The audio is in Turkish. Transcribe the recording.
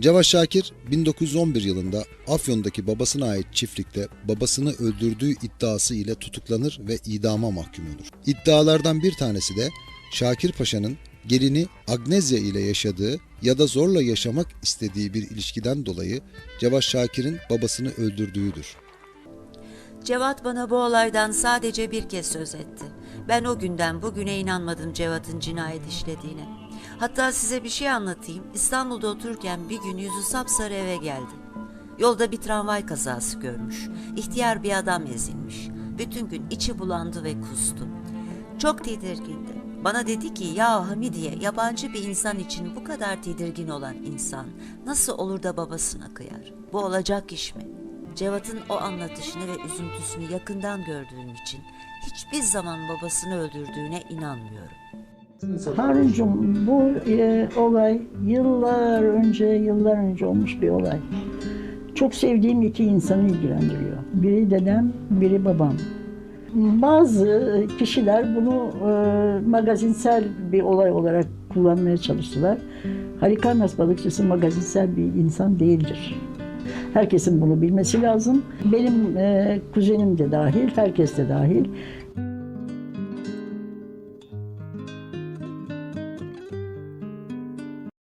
Cevat Şakir 1911 yılında Afyon'daki babasına ait çiftlikte babasını öldürdüğü iddiası ile tutuklanır ve idama mahkum olur. İddialardan bir tanesi de Şakir Paşa'nın gelini Agnezya ile yaşadığı ya da zorla yaşamak istediği bir ilişkiden dolayı Cevat Şakir'in babasını öldürdüğüdür. Cevat bana bu olaydan sadece bir kez söz etti. Ben o günden bugüne inanmadım Cevat'ın cinayet işlediğine. Hatta size bir şey anlatayım. İstanbul'da otururken bir gün yüzü sapsarı eve geldi. Yolda bir tramvay kazası görmüş. İhtiyar bir adam ezilmiş. Bütün gün içi bulandı ve kustu. Çok tedirgindi. Bana dedi ki ya Hamidiye yabancı bir insan için bu kadar tedirgin olan insan nasıl olur da babasına kıyar? Bu olacak iş mi? Cevat'ın o anlatışını ve üzüntüsünü yakından gördüğüm için hiçbir zaman babasını öldürdüğüne inanmıyorum. Harun'cum bu e, olay yıllar önce, yıllar önce olmuş bir olay. Çok sevdiğim iki insanı ilgilendiriyor. Biri dedem, biri babam. Bazı kişiler bunu e, magazinsel bir olay olarak kullanmaya çalıştılar. Halikarnas balıkçısı magazinsel bir insan değildir. Herkesin bunu bilmesi lazım. Benim e, kuzenim de dahil, herkes de dahil.